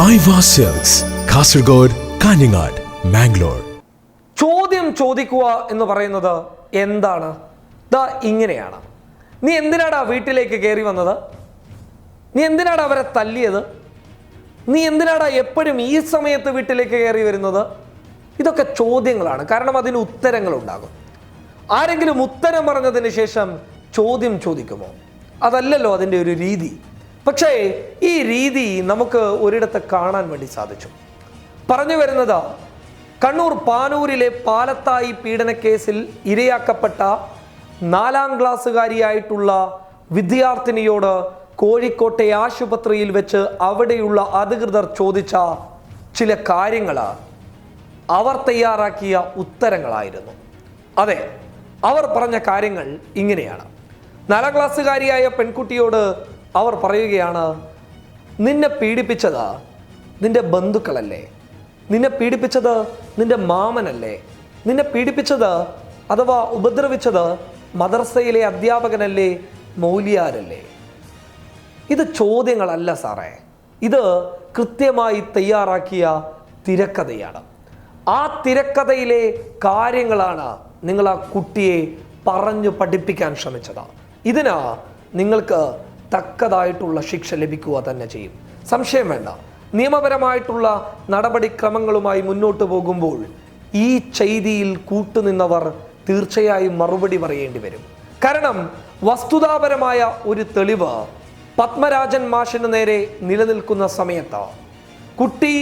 കാസർഗോഡ് കാഞ്ഞങ്ങാട് മാംഗ്ലൂർ ചോദ്യം ചോദിക്കുക എന്ന് പറയുന്നത് എന്താണ്? ദ ഇങ്ങനെയാണ്. നീ എന്തിനാടാ വീട്ടിലേക്ക് കയറി വന്നത്? നീ എന്തിനാടാ അവരെ തല്ലിയത്? നീ എന്തിനാടാ എപ്പോഴും ഈ സമയത്ത് വീട്ടിലേക്ക് കയറി വരുന്നത്? ഇതൊക്കെ ചോദ്യങ്ങളാണ്. കാരണം അതിന് ഉത്തരങ്ങൾ ഉണ്ടാകും ആരെങ്കിലും ഉത്തരം പറഞ്ഞതിന് ശേഷം ചോദ്യം ചോദിക്കുമോ? അതല്ലല്ലോ അതിന്റെ ഒരു രീതി. പക്ഷേ ഈ രീതി നമുക്ക് ഒരിടത്ത് കാണാൻ വേണ്ടി സാധിച്ചു. പറഞ്ഞു വരുന്നത് കണ്ണൂർ പാനൂരിലെ പാലത്തായി പീഡനക്കേസിൽ ഇരയാക്കപ്പെട്ട നാലാം ക്ലാസ്സുകാരിയായിട്ടുള്ള വിദ്യാർത്ഥിനിയോട് കോഴിക്കോട്ടെ ആശുപത്രിയിൽ വെച്ച് അവിടെയുള്ള അധികൃതർ ചോദിച്ച ചില കാര്യങ്ങൾ അവർ തയ്യാറാക്കിയ ഉത്തരങ്ങളായിരുന്നു. അതെ അവർ പറഞ്ഞ കാര്യങ്ങൾ ഇങ്ങനെയാണ്. നാലാം ക്ലാസ്സുകാരിയായ പെൺകുട്ടിയോട് അവർ പറയുകയാണ് നിന്നെ പീഡിപ്പിച്ചത് നിന്റെ ബന്ധുക്കളല്ലേ? നിന്നെ പീഡിപ്പിച്ചത് നിന്റെ മാമനല്ലേ? നിന്നെ പീഡിപ്പിച്ചത് അഥവാ ഉപദ്രവിച്ചത് മദർസയിലെ അധ്യാപകനല്ലേ മൗലിയാരല്ലേ? ഇത് ചോദ്യങ്ങളല്ല സാറേ. ഇത് കൃത്യമായി തയ്യാറാക്കിയ തിരക്കഥയാണ്. ആ തിരക്കഥയിലെ കാര്യങ്ങളാണ് നിങ്ങൾ ആ കുട്ടിയെ പറഞ്ഞു പഠിപ്പിക്കാൻ ശ്രമിച്ചത്. ഇതിന് നിങ്ങൾക്ക് തക്കതായിട്ടുള്ള ശിക്ഷ ലഭിക്കുക തന്നെ ചെയ്യും. സംശയം വേണ്ട. നിയമപരമായിട്ടുള്ള നടപടിക്രമങ്ങളുമായി മുന്നോട്ട് പോകുമ്പോൾ ഈ ചെയ്തിയിൽ കൂട്ടുനിന്നവർ തീർച്ചയായും മറുപടി പറയേണ്ടി വരും. കാരണം വസ്തുതാപരമായ ഒരു തെളിവ് പത്മരാജൻ മാഷിന് നേരെ നിലനിൽക്കുന്ന സമയത്ത്. കുട്ടി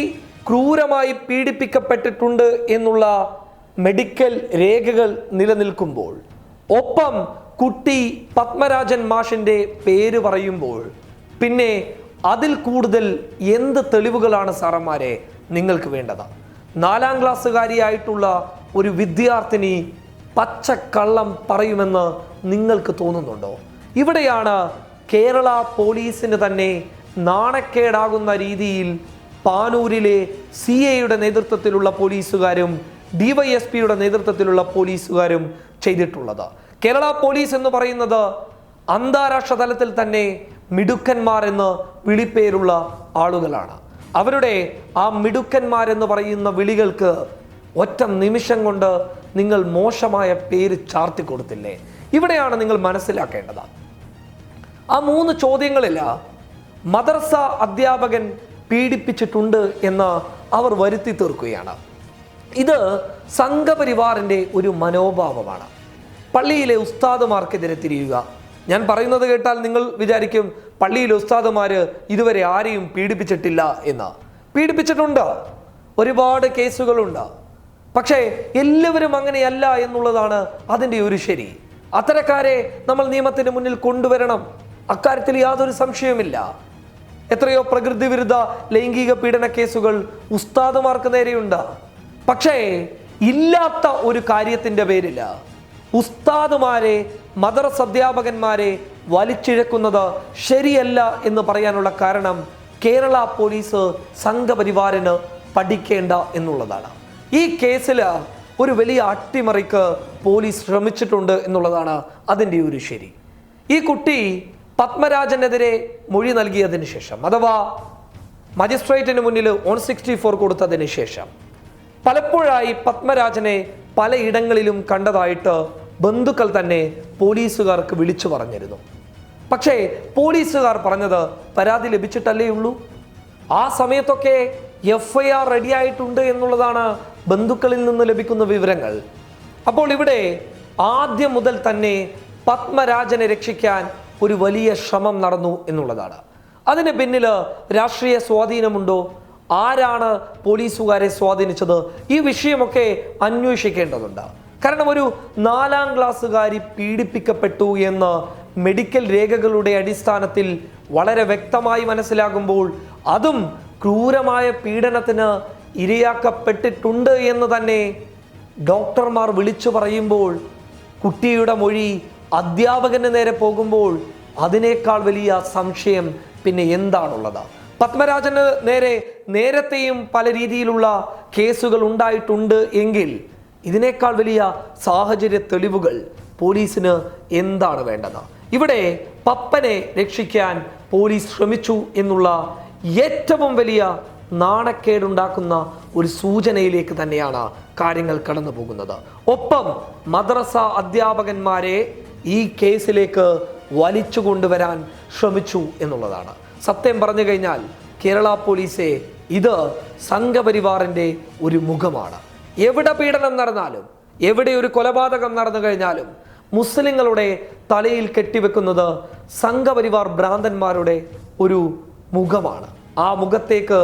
ക്രൂരമായി പീഡിപ്പിക്കപ്പെട്ടിട്ടുണ്ട് എന്നുള്ള മെഡിക്കൽ രേഖകൾ നിലനിൽക്കുമ്പോൾ ഒപ്പം കുട്ടി പത്മരാജൻ മാഷിന്റെ പേര് പറയുമ്പോൾ പിന്നെ അതിൽ കൂടുതൽ എന്ത് തെളിവുകളാണ് സാറന്മാരെ നിങ്ങൾക്ക് വേണ്ടത്? നാലാം ക്ലാസ്സുകാരിയായിട്ടുള്ള ഒരു വിദ്യാർത്ഥിനി പച്ചക്കള്ളം പറയുമെന്ന് നിങ്ങൾക്ക് തോന്നുന്നുണ്ടോ? ഇവിടെയാണ് കേരള പോലീസിന് തന്നെ നാണക്കേടാകുന്ന രീതിയിൽ പാനൂരിലെ സി എയുടെ നേതൃത്വത്തിലുള്ള പോലീസുകാരും ഡിവൈഎസ്പിയുടെ നേതൃത്വത്തിലുള്ള പോലീസുകാരും ചെയ്തിട്ടുള്ളത്. കേരള പോലീസ് എന്ന് പറയുന്നത് അന്താരാഷ്ട്ര തലത്തിൽ തന്നെ മിടുക്കന്മാർ എന്ന് വിളിപ്പേരുള്ള ആളുകളാണ്. അവരുടെ ആ മിടുക്കന്മാരെന്ന് പറയുന്ന വിളികൾക്ക് ഒറ്റ നിമിഷം കൊണ്ട് നിങ്ങൾ മോശമായ പേര് ചാർത്തി കൊടുത്തില്ലേ? ഇവിടെയാണ് നിങ്ങൾ മനസ്സിലാക്കേണ്ടത്. ആ മൂന്ന് ചോദ്യങ്ങളില്ല മദർസ അധ്യാപകൻ പീഡിപ്പിച്ചിട്ടുണ്ട് എന്ന് അവർ വരുത്തി തീർക്കുകയാണ്. ഇത് സംഘപരിവാറിന്റെ ഒരു മനോഭാവമാണ്. പള്ളിയിലെ ഉസ്താദുമാർക്കെതിരെ തിരിയുക. ഞാൻ പറയുന്നത് കേട്ടാൽ നിങ്ങൾ വിചാരിക്കും പള്ളിയിലെ ഉസ്താദുമാർ ഇതുവരെ ആരെയും പീഡിപ്പിച്ചിട്ടില്ല എന്ന്. പീഡിപ്പിച്ചിട്ടുണ്ട്. ഒരുപാട് കേസുകളുണ്ട്. പക്ഷേ എല്ലാവരും അങ്ങനെയല്ല എന്നുള്ളതാണ് അതിന്റെ ഒരു ശരി. അത്തരക്കാരെ നമ്മൾ നിയമത്തിന് മുന്നിൽ കൊണ്ടുവരണം. അക്കാര്യത്തിൽ യാതൊരു സംശയവുമില്ല. എത്രയോ പ്രകൃതി വിരുദ്ധ ലൈംഗിക പീഡന കേസുകൾ ഉസ്താദുമാർക്ക് നേരെയുണ്ട്. പക്ഷേ ഇല്ലാത്ത ഒരു കാര്യത്തിന്റെ പേരില്ല ഉസ്താദുമാരെ മദ്രസ അധ്യാപകന്മാരെ വലിച്ചിഴക്കുന്നത് ശരിയല്ല എന്ന് പറയാനുള്ള കാരണം കേരള പോലീസ് സംഘപരിവാരന് പഠിക്കേണ്ട എന്നുള്ളതാണ്. ഈ കേസിൽ ഒരു വലിയ അട്ടിമറിക്ക് പോലീസ് ശ്രമിച്ചിട്ടുണ്ട് എന്നുള്ളതാണ് അതിന്റെ ഒരു ശരി. ഈ കുട്ടി പത്മരാജനെതിരെ മൊഴി നൽകിയതിന് ശേഷം അഥവാ മജിസ്ട്രേറ്റിന് മുന്നിൽ ഓൺ സിക്സ്റ്റി ഫോർ കൊടുത്തതിന് ശേഷം പലപ്പോഴായി പത്മരാജനെ പലയിടങ്ങളിലും കണ്ടതായിട്ട് ബന്ധുക്കൾ തന്നെ പോലീസുകാർക്ക് വിളിച്ചു പറഞ്ഞിരുന്നു. പക്ഷേ പോലീസുകാർ പറഞ്ഞത് പരാതി ലഭിച്ചിട്ടല്ലേ ഉള്ളൂ? ആ സമയത്തൊക്കെ എഫ് ഐ ആർ റെഡി ആയിട്ടുണ്ട് എന്നുള്ളതാണ് ബന്ധുക്കളിൽ നിന്ന് ലഭിക്കുന്ന വിവരങ്ങൾ. അപ്പോൾ ഇവിടെ ആദ്യം മുതൽ തന്നെ പത്മരാജനെ രക്ഷിക്കാൻ ഒരു വലിയ ശ്രമം നടന്നു എന്നുള്ളതാണ്. അതിന് പിന്നിൽ രാഷ്ട്രീയ സ്വാധീനമുണ്ടോ? ആരാണ് പോലീസുകാരെ സ്വാധീനിച്ചത്? ഈ വിഷയമൊക്കെ അന്വേഷിക്കേണ്ടതുണ്ട്. കാരണം ഒരു നാലാം ക്ലാസ്സുകാരി പീഡിപ്പിക്കപ്പെട്ടു എന്ന് മെഡിക്കൽ രേഖകളുടെ അടിസ്ഥാനത്തിൽ വളരെ വ്യക്തമായി മനസ്സിലാകുമ്പോൾ അതും ക്രൂരമായ പീഡനത്തിന് ഇരയാക്കപ്പെട്ടിട്ടുണ്ട് എന്ന് തന്നെ ഡോക്ടർമാർ വിളിച്ചു പറയുമ്പോൾ കുട്ടിയുടെ മൊഴി അധ്യാപകന് നേരെ പോകുമ്പോൾ അതിനേക്കാൾ വലിയ സംശയം പിന്നെ എന്താണുള്ളത്? പത്മരാജന് നേരെ നേരത്തെയും പല രീതിയിലുള്ള കേസുകൾ ഉണ്ടായിട്ടുണ്ട് എങ്കിൽ ഇതിനേക്കാൾ വലിയ സാഹചര്യ തെളിവുകൾ പോലീസിന് എന്താണ് വേണ്ടത്? ഇവിടെ പപ്പനെ രക്ഷിക്കാൻ പോലീസ് ശ്രമിച്ചു എന്നുള്ള ഏറ്റവും വലിയ നാണക്കേടുണ്ടാക്കുന്ന ഒരു സൂചനയിലേക്ക് തന്നെയാണ് കാര്യങ്ങൾ കടന്നു പോകുന്നത്. ഒപ്പം മദ്രസ അധ്യാപകന്മാരെ ഈ കേസിലേക്ക് വലിച്ചു കൊണ്ടുവരാൻ ശ്രമിച്ചു എന്നുള്ളതാണ്. സത്യം പറഞ്ഞു കഴിഞ്ഞാൽ കേരള പോലീസെ ഇത് സംഘപരിവാറിന്റെ ഒരു മുഖമാണ്. എവിടെ പീഡനം നടന്നാലും എവിടെ ഒരു കൊലപാതകം നടന്നു കഴിഞ്ഞാലും മുസ്ലിങ്ങളുടെ തലയിൽ കെട്ടിവെക്കുന്നത് സംഘപരിവാർ ഭ്രാന്തന്മാരുടെ ഒരു മുഖമാണ്. ആ മുഖത്തേക്ക്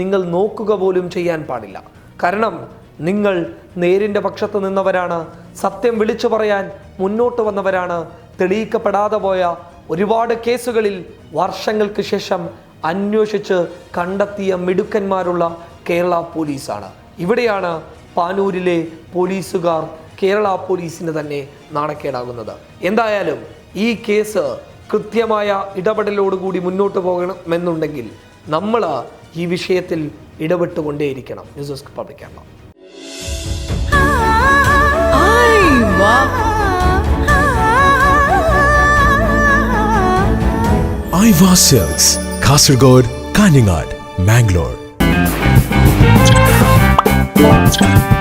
നിങ്ങൾ നോക്കുക പോലും ചെയ്യാൻ പാടില്ല. കാരണം നിങ്ങൾ നേരിന്റെ പക്ഷത്ത് നിന്നവരാണ് സത്യം വിളിച്ചു പറയാൻ മുന്നോട്ട് വന്നവരാണ് തെളിയിക്കപ്പെടാതെ പോയ ഒരുപാട് കേസുകളിൽ വർഷങ്ങൾക്ക് ശേഷം അന്വേഷിച്ച് കണ്ടെത്തിയ മിടുക്കന്മാരുള്ള കേരള പോലീസാണ്. ഇവിടെയാണ് പാനൂരിലെ പോലീസുകാർ കേരള പോലീസിന് തന്നെ നാണക്കേടാകുന്നത്. എന്തായാലും ഈ കേസ് കൃത്യമായ ഇടപെടലോടുകൂടി മുന്നോട്ട് പോകണമെന്നുണ്ടെങ്കിൽ നമ്മൾ ഈ വിഷയത്തിൽ ഇടപെട്ടുകൊണ്ടേയിരിക്കണം. News desk public Kerala. Cells Kasaragod Kanhangad Mangalore. Thank you.